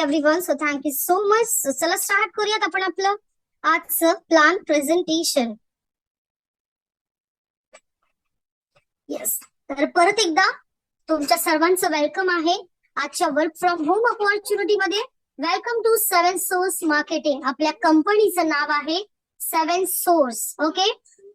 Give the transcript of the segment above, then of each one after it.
चालेल everyone so thank you so much चला start करूयात आपण आपलं आजचं प्लान प्रेझेंटेशन येस तर परत एकदा तुमच्या सर्वांचं वेलकम आहे. आजच्या वर्क फ्रॉम होम ऑपॉर्च्युनिटी मध्ये welcome to seven source marketing आपल्या कंपनीचं नाव आहे seven source okay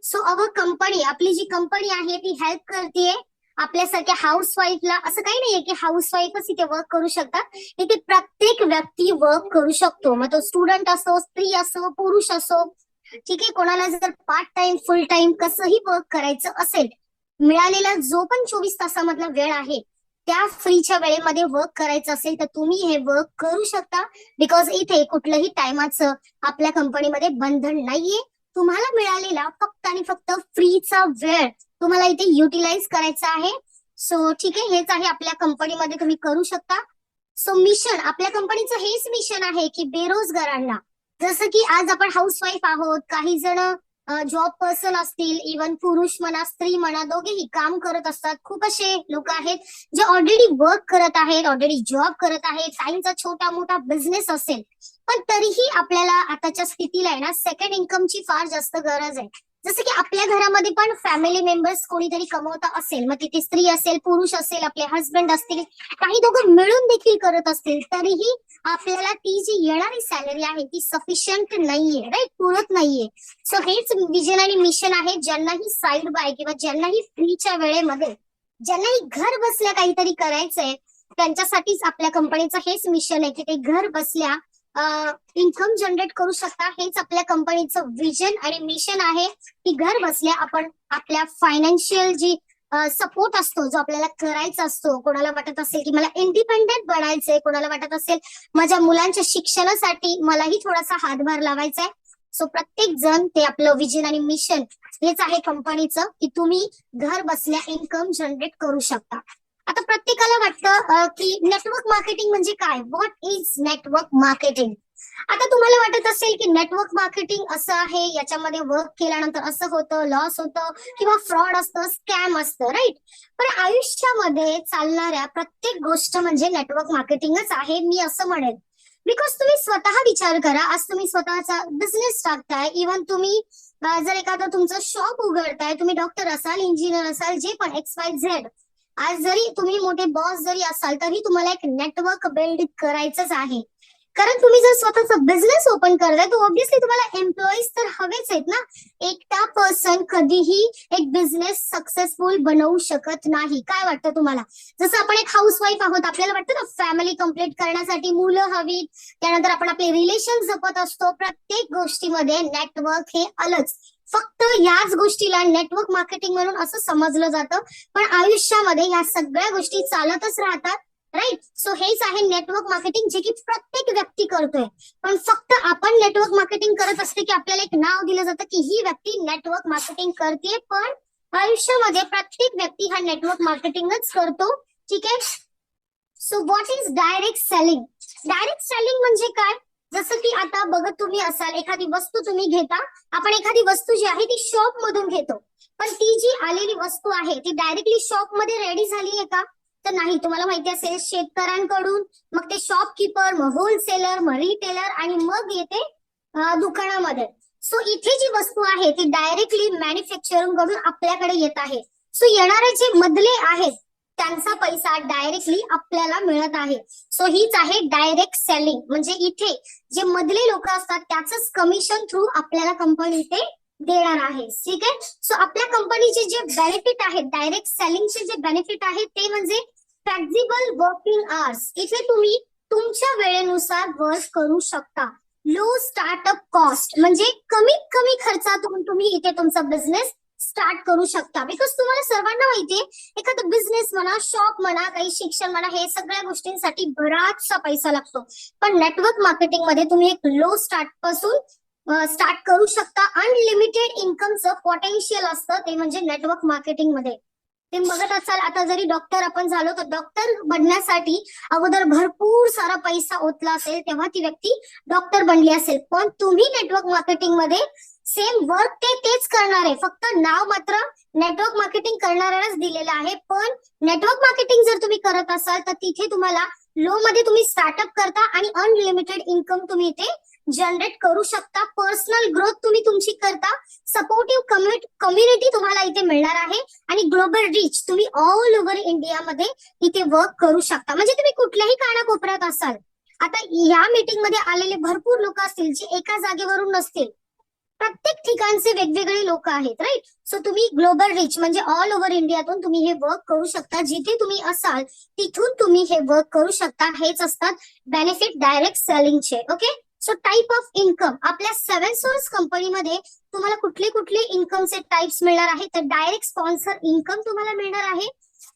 so our company आपली जी कंपनी आहे ती हेल्प करते आपल्यासारख्या हाऊस वाईफला असं काही नाहीये की हाऊस वाईफच इथे वर्क करू शकतात. इथे प्रत्येक व्यक्ती वर्क करू शकतो. मग तो स्टुडंट असो स्त्री असो पुरुष असो ठीक आहे कोणाला जर पार्ट टाइम फुल टाइम कसंही वर्क करायचं असेल मिळालेला जो पण चोवीस तासामधला वेळ आहे त्या फ्रीच्या वेळेमध्ये वर्क करायचं असेल तर तुम्ही हे वर्क करू शकता. बिकॉज इथे कुठलंही टायमाचं आपल्या कंपनीमध्ये बंधन नाहीये. तुम्हाला मिळालेला फक्त आणि फक्त फ्रीचा वेळ तुम्हाला इथे युटिलाइज करायचं आहे. सो ठीक आहे हेच आहे आपल्या कंपनीमध्ये तुम्ही करू शकता. सो मिशन आपल्या कंपनीचं हेच मिशन आहे की बेरोजगारांना जसं की आज आपण हाऊसवाईफ आहोत काही जण जॉब पर्सन असतील इवन पुरुष म्हणा स्त्री म्हणा दोघेही काम करत असतात. खूप असे लोक आहेत जे ऑलरेडी वर्क करत आहेत ऑलरेडी जॉब करत आहेत. काहींचा छोटा मोठा बिझनेस असेल. पण तरीही आपल्याला आताच्या स्थितीला आहे ना सेकंड इन्कमची फार जास्त गरज आहे. जसं की आपल्या घरामध्ये पण फॅमिली मेंबर्स कोणीतरी कमवता असेल मग तिथे स्त्री असेल पुरुष असेल आपले हस्बंड असतील काही दोघं मिळून देखील करत असतील तरीही आपल्याला ती जी येणारी सॅलरी आहे ती सफिशियंट नाहीये राईट पुरत नाहीये. सो हेच विजन आणि मिशन आहे ज्यांनाही साईड बाय किंवा ज्यांनाही फ्रीच्या वेळेमध्ये ज्यांनाही घर बसल्या काहीतरी करायचंय त्यांच्यासाठीच आपल्या कंपनीचं हेच मिशन आहे की ते घर बसल्या इन्कम जनरेट करू शकता. हेच आपल्या कंपनीचं विजन आणि मिशन आहे की घर बसल्या आपण आपल्या फायनान्शियल जी सपोर्ट असतो जो आपल्याला करायचा असतो कोणाला वाटत असेल की मला इंडिपेंडेंट बनायचंय कोणाला वाटत असेल माझ्या मुलांच्या शिक्षणासाठी मलाही थोडासा हातभार लावायचा आहे सो प्रत्येक जण ते आपलं विजन आणि मिशन हेच आहे कंपनीचं की तुम्ही घर बसल्या इन्कम जनरेट करू शकता. आता प्रत्येकाला वाटतं की नेटवर्क मार्केटिंग म्हणजे काय? व्हॉट इज नेटवर्क मार्केटिंग आता तुम्हाला वाटत असेल की नेटवर्क मार्केटिंग असं आहे याच्यामध्ये वर्क केल्यानंतर असं होतं लॉस होतं किंवा फ्रॉड असतं स्कॅम असतं राईट पण आयुष्यामध्ये चालणाऱ्या प्रत्येक गोष्ट म्हणजे नेटवर्क मार्केटिंगच आहे मी असं म्हणेन. बिकॉज तुम्ही स्वतः विचार करा आज तुम्ही स्वतःचा बिझनेस टाकताय इव्हन तुम्ही जर एखादं तुमचं शॉप उघडताय तुम्ही डॉक्टर असाल इंजिनियर असाल जे पण एक्स वाय झेड आज जरी तुम्ही मोठे बॉस जरी असाल तरी तुम्हाला एक नेटवर्क बिल्ड करायचंच आहे. कारण तुम्ही जर स्वतःचा बिझनेस ओपन करताय तर ऑब्विसली तुम्हाला एम्प्लॉईज तर हवेच आहेत ना. एकटा पर्सन कधीही एक बिझनेस सक्सेसफुल बनवू शकत नाही. काय वाटतं तुम्हाला? जसं आपण एक हाऊस वाईफ आहोत आपल्याला वाटतं ना फॅमिली कंप्लीट करण्यासाठी मुलं हवीत. त्यानंतर आपण आपले रिलेशन जपत असतो. प्रत्येक गोष्टीमध्ये नेटवर्क हे आलंच. फक्त याच गोष्टीला नेटवर्क मार्केटिंग म्हणून असं समजलं जातं. पण आयुष्यामध्ये या सगळ्या गोष्टी चालतच राहतात राईट सो हेच आहे नेटवर्क मार्केटिंग जे की प्रत्येक व्यक्ती करतोय. पण फक्त आपण नेटवर्क मार्केटिंग करत असते की आपल्याला एक नाव दिलं जातं की ही व्यक्ती नेटवर्क मार्केटिंग करते पण आयुष्यामध्ये प्रत्येक व्यक्ती हा नेटवर्क मार्केटिंगच करतो. ठीक आहे? So what is direct selling direct selling म्हणजे काय? जसं की आता बघत तुम्ही असाल एखादी वस्तू तुम्ही घेता आपण एखादी वस्तू जी आहे ती शॉप मधून घेतो. पण ती जी आलेली वस्तू आहे ती डायरेक्टली शॉपमध्ये रेडी झाली आहे का? तर नाही तुम्हाला माहिती असेल शेतकऱ्यांकडून मग ते शॉपकीपर मग होलसेलर मग रिटेलर आणि मग येते दुकानामध्ये. सो इथे जी वस्तू आहे ती डायरेक्टली मॅन्युफॅक्चरिंगकडून आपल्याकडे येत आहे. सो येणारे जे मधले आहेत त्यांचा पैसा डायरेक्टली आपल्याला मिळत आहे. सो हीच आहे डायरेक्ट सेलिंग म्हणजे इथे जे मधले लोक असतात त्याच कमिशन थ्रू आपल्याला कंपनी इथे देणार आहे. ठीक आहे? सो आपल्या कंपनीचे जे बेनिफिट आहेत डायरेक्ट सेलिंगचे जे बेनिफिट आहेत ते म्हणजे फ्लेक्झिबल वर्किंग आवर्स इथे तुम्ही तुमच्या वेळेनुसार वर्क करू शकता. लो स्टार्टअप कॉस्ट म्हणजे कमीत कमी खर्चातून तुम्ही इथे तुमचा बिझनेस स्टार्ट करू शकता. बिकॉज तुम्हाला सर्वांना माहितीये एखादा बिझनेस म्हणा शॉप म्हणा काही शिक्षण म्हणा हे सगळ्या गोष्टींसाठी बराचसा पैसा लागतो. पण नेटवर्क मार्केटिंगमध्ये तुम्ही एक लो स्टार्टपासून स्टार्ट करू शकता. अनलिमिटेड इन्कमचं पोटेन्शियल असतं ते म्हणजे नेटवर्क मार्केटिंगमध्ये. ते बघत असाल आता जरी डॉक्टर आपण झालो तर डॉक्टर बनण्यासाठी अगोदर भरपूर सारा पैसा ओतला असेल तेव्हा ती व्यक्ती डॉक्टर बनली असेल. पण तुम्ही नेटवर्क मार्केटिंगमध्ये सेम वर्क ते तेच करणार. आहे फक्त नाव मात्र नेटवर्क मार्केटिंग करणाऱ्यालाच दिलेलं आहे. पण नेटवर्क मार्केटिंग जर तुम्ही करत असाल तर तिथे तुम्हाला लो मध्ये तुम्ही स्टार्टअप करता आणि अनलिमिटेड इन्कम तुम्ही इथे जनरेट करू शकता. पर्सनल ग्रोथ तुम्ही तुमची करता. सपोर्टिव्ह कम्युनिटी तुम्हाला इथे मिळणार आहे. आणि ग्लोबल रीच तुम्ही ऑल ओव्हर इंडियामध्ये इथे वर्क करू शकता. म्हणजे तुम्ही कुठल्याही कानाकोपऱ्यात असाल. आता या मीटिंगमध्ये आलेले भरपूर लोक असतील जे एका जागेवरून नसतील. प्रत्येक ठिकाणचे वेगवेगळे लोक आहेत राईट सो तुम्ही ग्लोबल रिच म्हणजे ऑल ओव्हर इंडियातून तुम्ही हे वर्क करू शकता. जिथे तुम्ही असाल तिथून तुम्ही हे वर्क करू शकता. हेच असतात benefit direct सेलिंगचे okay so type of income आपल्या सेव्हन सोर्स कंपनीमध्ये तुम्हाला कुठले कुठले इन्कमचे टाइप्स मिळणार आहे तर डायरेक्ट स्पॉन्सर इन्कम तुम्हाला मिळणार आहे.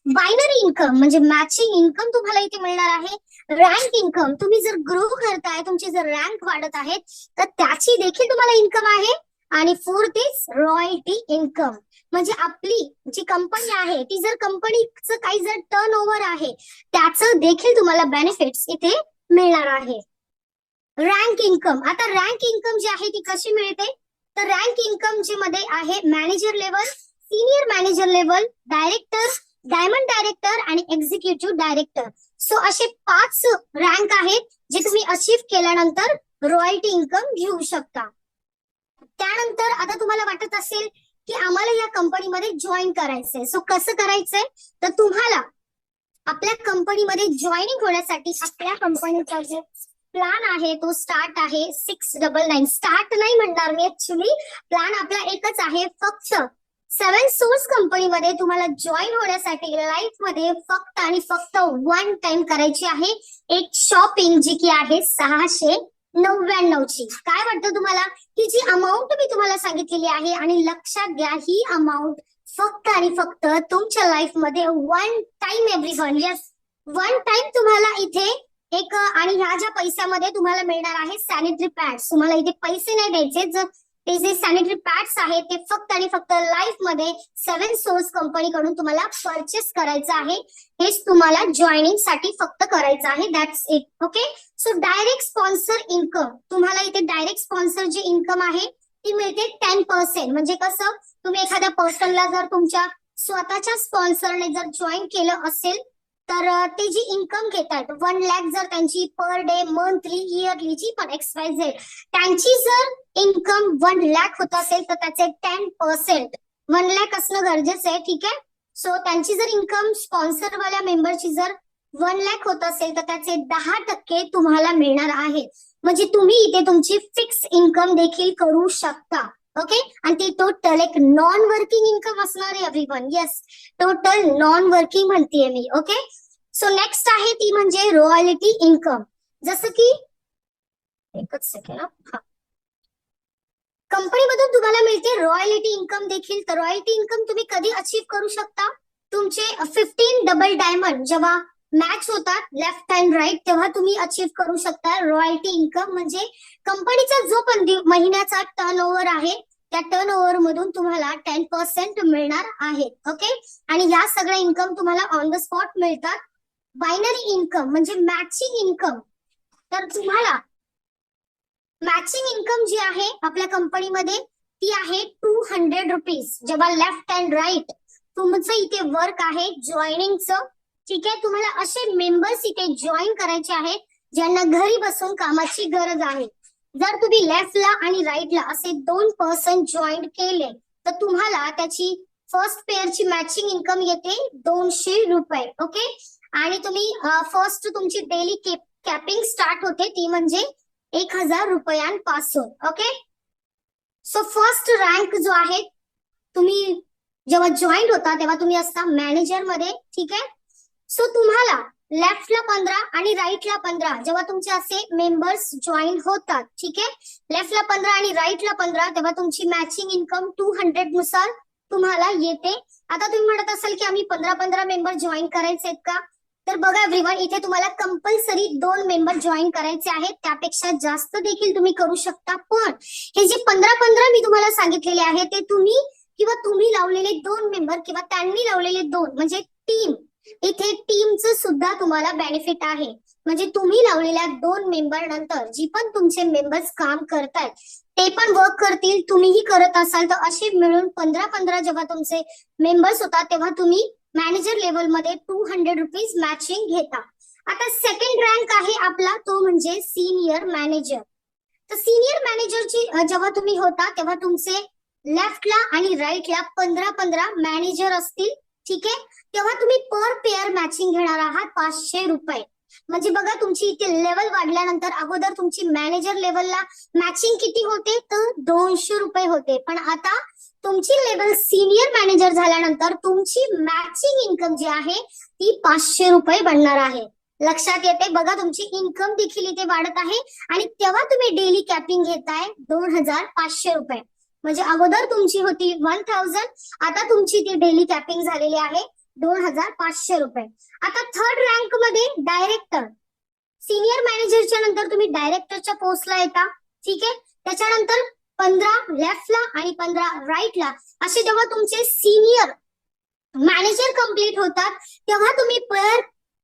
बायनरी इन्कम म्हणजे मॅचिंग इन्कम तुम्हाला इथे मिळणार आहे. रँक इन्कम तुम्ही जर ग्रो करताय तुमची जर रँक वाढत आहेत तर त्याची देखील तुम्हाला इन्कम आहे. आणि फोर्थ इज रॉयल्टी इन्कम. म्हणजे आपली जी कंपनी आहे ती जर कंपनीचं काही जर टर्न ओव्हर आहे त्याचं देखील तुम्हाला बेनिफिट्स इथे मिळणार आहे. रँक इन्कम आता रँक इन्कम जी आहे ती कशी मिळते? तर रँक इन्कम जी मध्ये आहे manager level senior manager level director diamond director आणि एक्झिक्युटिव्ह डायरेक्टर. सो असे पाच रँक आहेत जे तुम्ही अचीव्ह केल्यानंतर रॉयल्टी इन्कम घेऊ शकता. त्यानंतर आता तुम्हाला वाटत असेल की आम्हाला या कंपनीमध्ये जॉईन करायचंय. सो कसं करायचंय? तर तुम्हाला आपल्या कंपनीमध्ये जॉईनिंग होण्यासाठी आपल्या कंपनीचा जो प्लॅन आहे तो स्टार्ट आहे सिक्स डबल नाईन स्टार्ट नाही म्हणणार मी ऍक्च्युली प्लॅन आपला एकच आहे फक्त सेवन सोर्स कंपनीमध्ये तुम्हाला जॉईन होण्यासाठी लाईफमध्ये फक्त आणि फक्त वन टाइम करायची आहे. एक शॉपिंग जी की आहे सहाशे नव्याण्णवची काय वाटतं तुम्हाला? की जी अमाऊंट मी तुम्हाला सांगितलेली आहे आणि लक्षात घ्या ही अमाऊंट फक्त आणि फक्त तुमच्या लाईफमध्ये one time every one yes one time तुम्हाला इथे एक आणि ह्या ज्या पैशामध्ये तुम्हाला मिळणार आहे सॅनिटरी पॅड तुम्हाला इथे पैसे नाही द्यायचे. जर ते जे सॅनिटरी पॅड्स आहेत. ते फक्त आणि फक्त लाईफमध्ये सेव्हन सोर्स कंपनीकडून तुम्हाला परचेस करायचं आहे. हेच तुम्हाला जॉईनिंगसाठी फक्त करायचं आहे. That's it okay so direct sponsor income तुम्हाला इथे डायरेक्ट स्पॉन्सर जी इन्कम आहे ती मिळते टेन पर्सेंट म्हणजे कसं? तुम्ही एखाद्या पर्सनला जर तुमच्या स्वतःच्या स्पॉन्सरने जर जॉईन केलं असेल तर ते जी इन्कम घेतात वन लॅक जर त्यांची पर डे मंथली इयरली जी पण एक्सवायझ त्यांची जर इन्कम वन लॅक होत असेल तर त्याचे टेन पर्सेंट वन लॅक असणं गरजेचं आहे ठीक आहे? सो त्यांची जर इन्कम स्पॉन्सरवाल्या मेंबरची जर वन लॅक होत असेल तर त्याचे दहा टक्के तुम्हाला मिळणार आहे. म्हणजे तुम्ही इथे तुमची फिक्स इन्कम देखील करू शकता. ओके आणि ती टोटल एक नॉन वर्किंग इन्कम असणार आहे everyone yes total non working म्हणतीये मी. ओके सो नेक्स्ट आहे ती म्हणजे रॉयल्टी इन्कम जसं की एकच सेकंड हा. कंपनीमधून तुम्हाला मिळते रॉयल्टी इन्कम देखील. तर रॉयल्टी इन्कम तुम्ही कधी अचीव्ह करू शकता? तुमचे फिफ्टीन डबल डायमंड जेव्हा मॅच होतात लेफ्ट अँड राईट तेव्हा तुम्ही अचीव्ह करू शकता रॉयल्टी इन्कम म्हणजे कंपनीचा जो पण महिन्याचा टर्न ओव्हर आहे त्या टर्न ओव्हर मधून तुम्हाला टेन पर्सेंट मिळणार आहे ओके आणि या सगळ्या इन्कम तुम्हाला ऑन द स्पॉट मिळतात. बायनरी इन्कम म्हणजे मॅचिंग इन्कम तर तुम्हाला मॅचिंग इन्कम जी आहे आपल्या कंपनीमध्ये ती आहे टू हंड्रेड रुपीज जेव्हा लेफ्ट अँड राईट तुमचं इथे वर्क आहे जॉईनिंगचं ठीक आहे? तुम्हाला असे मेंबर्स इथे जॉईन करायचे आहेत ज्यांना घरी बसून कामाची गरज आहे. जर तुम्ही लेफ्टला आणि राईटला असे दोन पर्सन जॉईंट केले तर तुम्हाला त्याची फर्स्ट पेअरची मॅचिंग इन्कम येते दोनशे रुपये ओके आणि तुम्ही फर्स्ट तुमची डेली कॅपिंग स्टार्ट होते ती म्हणजे एक हजार रुपयांपासून ओके सो फर्स्ट रँक जो आहे तुम्ही जेव्हा जॉईंट होता तेव्हा तुम्ही असता मॅनेजरमध्ये ठीक आहे? सो तुम्हाला लेफ्टला पंधरा आणि राईटला पंधरा. जेव्हा तुमचे असे मेंबर्स जॉईन होतात ठीक आहे? लेफ्टला पंधरा आणि राईटला पंधरा तेव्हा तुमची मॅचिंग इन्कम टू हंड्रेडनुसार तुम्हाला येते. आता तुम्ही म्हणत असाल की आम्ही पंधरा पंधरा मेंबर जॉईन करायचे आहेत का? तर बघा एव्हरीवन इथे तुम्हाला कंपल्सरी दोन मेंबर जॉईन करायचे आहेत. त्यापेक्षा जास्त देखील तुम्ही करू शकता. पण हे जे पंधरा पंधरा मी तुम्हाला सांगितलेले आहे ते तुम्ही किंवा तुम्ही लावलेले दोन मेंबर किंवा त्यांनी लावलेले दोन म्हणजे टीम इथे टीमचं सुद्धा तुम्हाला बेनिफिट आहे. म्हणजे तुम्ही लावलेल्या दोन मेंबर नंतर जी पण तुमचे मेंबर्स काम करतायत ते पण वर्क करतील तुम्हीही करत असाल. तर असे मिळून पंधरा पंधरा जेव्हा तुमचे मेंबर्स होतात तेव्हा तुम्ही मॅनेजर लेवलमध्ये टू हंड्रेड रुपीज मॅचिंग घेता. आता सेकंड रँक आहे आपला तो म्हणजे सिनियर मॅनेजर तर सिनियर मॅनेजरची जेव्हा तुम्ही होता तेव्हा तुमचे लेफ्टला आणि राईटला पंधरा पंधरा मॅनेजर असतील. ठीक आहे? तेव्हा तुम्ही पर पेअर मॅचिंग घेणार आहात पाचशे रुपये. म्हणजे बघा तुमची इथे लेवल वाढल्यानंतर अगोदर तुमची मॅनेजर लेवलला मॅचिंग किती होते? तर दोनशे रुपये होते. पण आता तुमची लेवल सिनियर मॅनेजर झाल्यानंतर तुमची मॅचिंग इन्कम जी आहे ती पाचशे रुपये बनणार आहे. लक्षात येते? बघा तुमची इन्कम देखील इथे वाढत आहे. आणि तेव्हा तुम्ही डेली कॅपिंग घेताय दोन हजार पाचशे रुपये. म्हणजे अगोदर तुमची होती वन थाउजंड आता तुमची ती डेली कॅपिंग झालेली आहे दोन हजार पाचशे रुपये. आता थर्ड रँकमध्ये डायरेक्टर सिनियर मॅनेजरच्या नंतर तुम्ही डायरेक्टरच्या पोस्टला येता ठीक आहे? त्याच्यानंतर पंधरा लेफ्टला आणि पंधरा राईटला असे जेव्हा तुमचे सिनियर मॅनेजर कंप्लीट होतात तेव्हा तुम्ही पर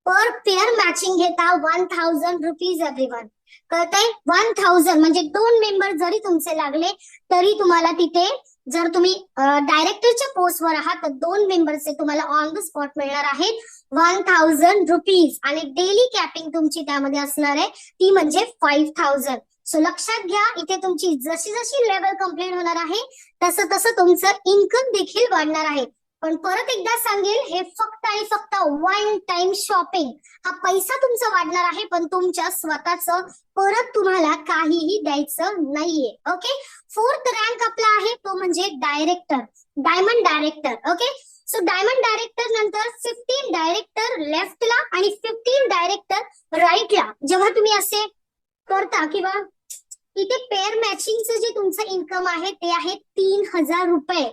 पर पेअर मॅचिंग घेता वन थाउजंड रुपीज एव्हरीवन कळतंय? वन थाउजंड म्हणजे दोन मेंबर जरी तुमचे लागले तरी तुम्हाला तिथे जर तुम्ही डायरेक्टरच्या पोस्टवर आहात तर दोन मेंबरचे तुम्हाला ऑन द स्पॉट मिळणार आहेत. वन थाउजंड रुपीज आणि डेली कॅपिंग तुमची त्यामध्ये असणार आहे. ती म्हणजे फाईव्ह थाउजंड सो लक्षात घ्या इथे तुमची जशी जशी लेवल कंप्लीट होणार आहे तसं तसं तुमचं इन्कम देखील वाढणार आहे. पण परत एकदा सांगेल हे फक्त आणि फक्त वन टाइम शॉपिंग हा पैसा तुमचा वाढणार आहे पण तुमच्या स्वतःच परत तुम्हाला काहीही द्यायचं नाहीये. ओके फोर्थ रँक आपला आहे तो म्हणजे director diamond director okay so diamond director नंतर फिफ्टीन डायरेक्टर लेफ्टला आणि फिफ्टीन डायरेक्टर राईटला जेव्हा तुम्ही असे करता किंवा इथे पेअर मॅचिंगचं जे तुमचं इन्कम आहे ते आहे तीन हजार रुपये.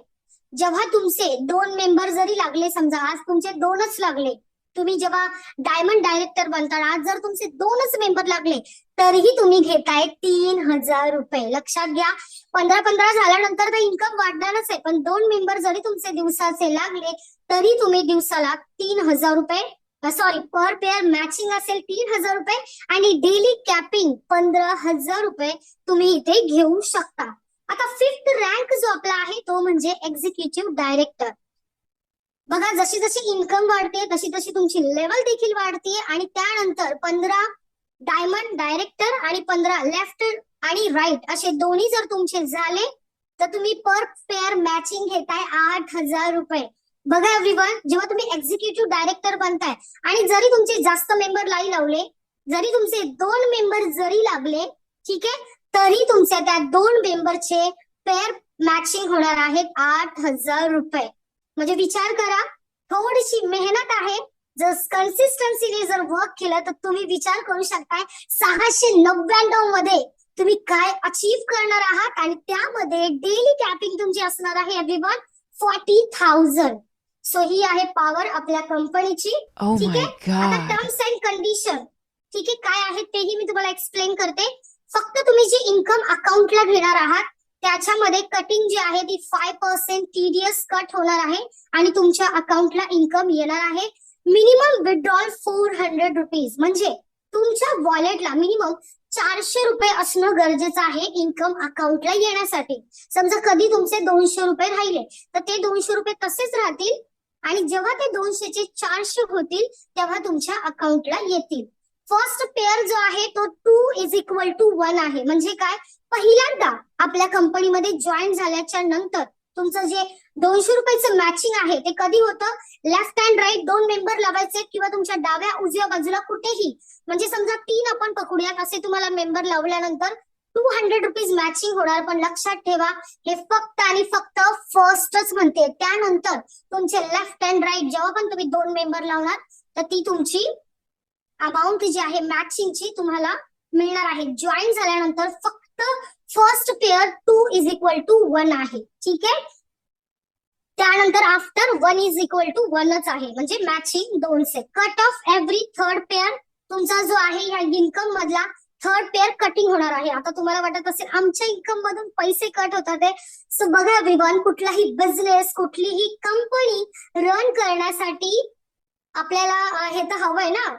जेव्हा तुमचे दोन मेंबर जरी लागले समजा आज तुमचे दोनच लागले तुम्ही जेव्हा डायमंड डायरेक्टर बनता आज जर तुमचे दोनच मेंबर लागले तरीही तुम्ही घेताय तीन हजार रुपये. लक्षात घ्या पंधरा पंधरा झाल्यानंतर तर इन्कम वाढणारच आहे पण दोन मेंबर जरी तुमचे दिवसाचे लागले तरी तुम्ही दिवसाला तीन हजार रुपये सॉरी पर पेअर मॅचिंग असेल तीन हजार रुपये आणि डेली कॅपिंग पंधरा हजार रुपये तुम्ही इथे घेऊ शकता. आता फिफ्थ रँक जो आपला आहे तो म्हणजे एक्झिक्युटिव्ह डायरेक्टर बघा जशी जशी इन्कम वाढते तशी तशी तुमची लेवल देखील वाढते आणि त्यानंतर पंधरा डायमंड डायरेक्टर आणि पंधरा लेफ्ट आणि राईट असे दोन्ही जर तुमचे झाले तर तुम्ही पर पेअर मॅचिंग घेताय आठ हजार रुपये. बघा एव्हरीवन जेव्हा तुम्ही एक्झिक्युटिव्ह डायरेक्टर बनताय आणि जरी तुमचे जास्त मेंबर लाई लावले जरी तुमचे दोन मेंबर जरी लागले ठीक आहे तरी तुमच्या त्या दोन मेंबरचे पेअर मॅचिंग होणार आहेत आठ हजार रुपये. म्हणजे विचार करा थोडीशी मेहनत आहे. जर कन्सिस्टन्सीने जर वर्क केलं तर तुम्ही विचार करू शकताय सहाशे नव्याण्णवमध्ये तुम्ही काय अचीव करणार आहात आणि त्यामध्ये डेली कॅपिंग तुमची असणार आहे एव्हरीवन फॉर्टी थाउजंड सो ही आहे पॉवर आपल्या कंपनीची Oh ठीक आहे. टर्म्स अँड कंडिशन ठीक आहे? काय आहेत तेही मी तुम्हाला एक्सप्लेन करते. फक्त तुम्ही जी इन्कम अकाउंटला घेणार आहात त्याच्यामध्ये कटिंग जी आहे ती फाय पर्सेंट टीडीएस कट होणार आहे आणि तुमच्या अकाउंटला इन्कम येणार आहे. Minimum withdrawal four hundred rupees म्हणजे तुमच्या वॉलेटला मिनिमम चारशे रुपये असणं गरजेचं आहे इन्कम अकाउंटला येण्यासाठी. समजा कधी तुमचे दोनशे रुपये राहिले तर ते दोनशे रुपये तसेच राहतील आणि जेव्हा ते दोनशेचे चारशे होतील तेव्हा तुमच्या अकाउंटला येतील. फर्स्ट पेअर जो आहे तो two is equal to one आहे. म्हणजे काय? पहिल्यांदा आपल्या कंपनीमध्ये जॉईन झाल्याच्यानंतर तुमचं जे दोनशे रुपयाचं मॅचिंग आहे ते कधी होतं? लेफ्ट अँड राईट दोन मेंबर लावायचे किंवा तुमच्या डाव्या उजव्या बाजूला कुठेही. म्हणजे समजा तीन आपण पकडूयात असे तुम्हाला मेंबर लावल्यानंतर टू हंड्रेड रुपीज मॅचिंग होणार. पण लक्षात ठेवा हे फक्त आणि फक्त फर्स्टच म्हणते. त्यानंतर तुमचे लेफ्ट अँड राईट जेव्हा पण तुम्ही दोन मेंबर लावणार तर ती तुमची अमाऊंट जी आहे मॅचिंगची तुम्हाला मिळणार आहे. जॉईन झाल्यानंतर फक्त first pair two is equal to one आहे. ठीक आहे? त्यानंतर after one is equal to वनच आहे. म्हणजे मॅचिंग दोनशे. Cut off every third pair तुमचा जो आहे ह्या इन्कम मधला थर्ड पेअर कटिंग होणार आहे. आता तुम्हाला वाटत असेल आमच्या इन्कम मधून पैसे कट होतात सो बघा विवान कुठलाही बिझनेस कुठलीही कंपनी रन करण्यासाठी आपल्याला हे तर हवंय ना.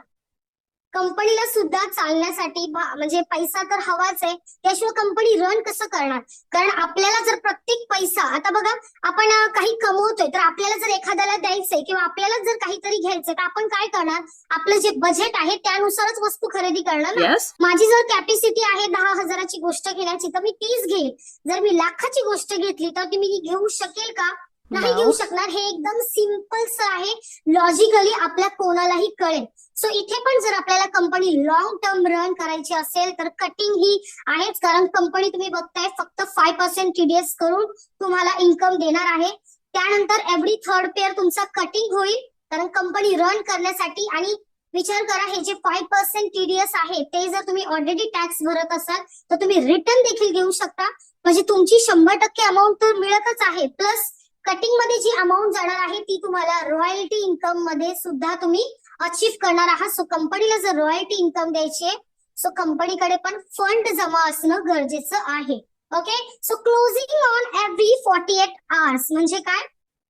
कंपनीला सुद्धा चालण्यासाठी म्हणजे पैसा तर हवाच आहे. त्याशिवाय कंपनी रन कसं करणार? कारण आपल्याला जर प्रत्येक पैसा आता बघा आपण काही कमवतोय तर आपल्याला जर एखाद्याला द्यायचंय किंवा आपल्याला जर काहीतरी घ्यायचंय तर आपण काय करणार? आपलं जे बजेट आहे त्यानुसारच वस्तू खरेदी करणार ना? Yes. माझी जर कॅपॅसिटी आहे दहा हजाराची गोष्ट घेण्याची तर मी तीच घेईल. जर मी लाखाची गोष्ट घेतली तर ती मी घेऊ शकेल का? नाही. घेऊ शकणार. हे एकदम सिंपल आहे. लॉजिकली आपल्या कोणालाही कळेल. सो इथे पण जर आपल्याला कंपनी लॉंग टर्म रन करायची असेल तर कटिंग ही आहेच. कारण कंपनी तुम्ही बघताय फक्त फाय पर्सेंट टीडीएस करून तुम्हाला इन्कम देणार आहे. त्यानंतर एव्हरी थर्ड पेअर तुमचा कटिंग होईल. कारण कंपनी रन करण्यासाठी आणि विचार करा हे जे फाय पर्सेंट टीडीएस आहे ते जर तुम्ही ऑलरेडी टॅक्स भरत असाल तर तुम्ही रिटर्न देखील घेऊ शकता. म्हणजे तुमची शंभर टक्के अमाऊंट तर मिळतच आहे. प्लस कटिंगमध्ये जी अमाऊंट जाणार आहे ती तुम्हाला रॉयल्टी इन्कममध्ये सुद्धा तुम्ही अचीव्ह करणार आहात. सो कंपनीला जर रॉयल्टी इन्कम द्यायची सो कंपनीकडे पण फंड जमा असणं गरजेचं आहे. Okay so closing on every forty eight hours म्हणजे काय?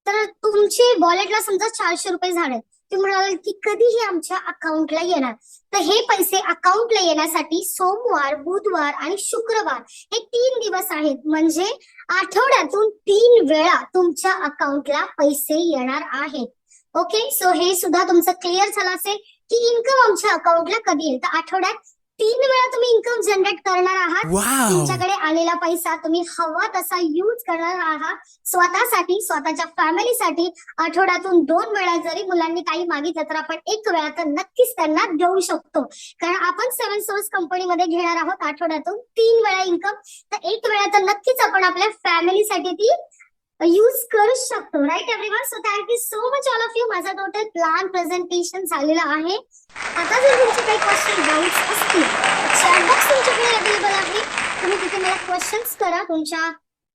तर तुमचे वॉलेटला समजा चारशे रुपये झाले तुम्ही म्हणाल की कधीही आमच्या अकाउंटला येणार. तर हे पैसे अकाउंटला येण्यासाठी सोमवार बुधवार आणि शुक्रवार हे तीन दिवस आहेत. म्हणजे आठवड्यातून तीन वेळा तुमच्या अकाउंटला पैसे येणार आहेत. ओके सो हे सुद्धा तुमचं क्लिअर झालं असेल की इन्कम आमच्या अकाउंटला कधी येईल? तर आठवड्यात तीन वेळा तुम्ही इन्कम जनरेट करणार आहात. तुमच्याकडे आलेला पैसा तुम्ही हवा तसा युज करणार आहात. स्वतःसाठी स्वतःच्या फॅमिलीसाठी आठवड्यातून दोन वेळा जरी मुलांनी काही मागितलं तर आपण एक वेळा तर नक्कीच त्यांना देऊ शकतो. कारण आपण सेव्हन सोर्स कंपनीमध्ये घेणार आहोत आठवड्यातून तीन वेळा इन्कम तर एक वेळा तर नक्कीच आपण आपल्या फॅमिलीसाठी ती यूज करू शकतो right everyone so thank you so much all of you माझा टोटल प्लॅन प्रेझेंटेशन झालेला आहे. आता जर तुमचे काही क्वेश्चन डाऊट्स असतील चॅटबॉक्स तुमच्याकडे अवेलेबल आहे. तुम्ही तिथे मला क्वेश्चन्स करा. तुमच्या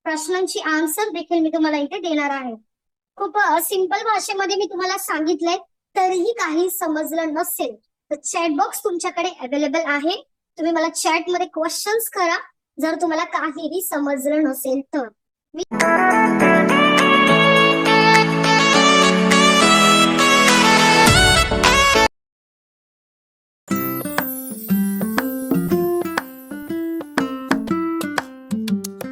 प्रश्नांची आन्सर देखील मी तुम्हाला इथे देणार आहे. खूप सिंपल भाषेमध्ये मी तुम्हाला सांगितलंय तरीही काही समजलं नसेल तर चॅटबॉक्स तुमच्याकडे अवेलेबल आहे. तुम्ही मला चॅटमध्ये क्वेश्चन्स करा जर तुम्हाला काहीही समजलं नसेल तर.